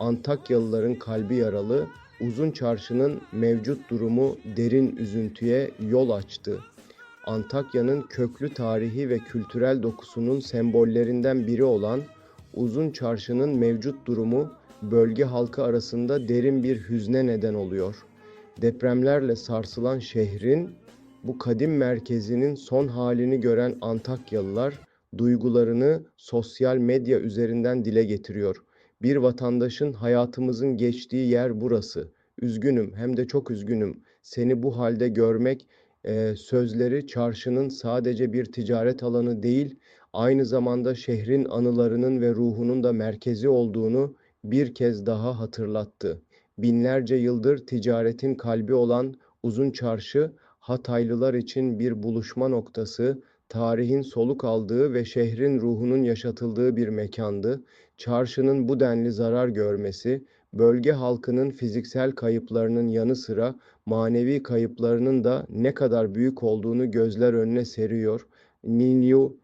Antakyalıların kalbi yaralı, uzun çarşının mevcut durumu derin üzüntüye yol açtı. Antakya'nın köklü tarihi ve kültürel dokusunun sembollerinden biri olan Uzun Çarşı'nın mevcut durumu bölge halkı arasında derin bir hüzne neden oluyor. Depremlerle sarsılan şehrin bu kadim merkezinin son halini gören Antakyalılar duygularını sosyal medya üzerinden dile getiriyor. Bir vatandaşın hayatımızın geçtiği yer burası. Üzgünüm, hem de çok üzgünüm. Seni bu halde görmek eee, sözleri çarşının sadece bir ticaret alanı değil, aynı zamanda şehrin anılarının ve ruhunun da merkezi olduğunu bir kez daha hatırlattı. Binlerce yıldır ticaretin kalbi olan Uzun Çarşı, Hataylılar için bir buluşma noktası, tarihin soluk aldığı ve şehrin ruhunun yaşatıldığı bir mekandı. Çarşının bu denli zarar görmesi, bölge halkının fiziksel kayıplarının yanı sıra manevi kayıplarının da ne kadar büyük olduğunu gözler önüne seriyor. Ninyu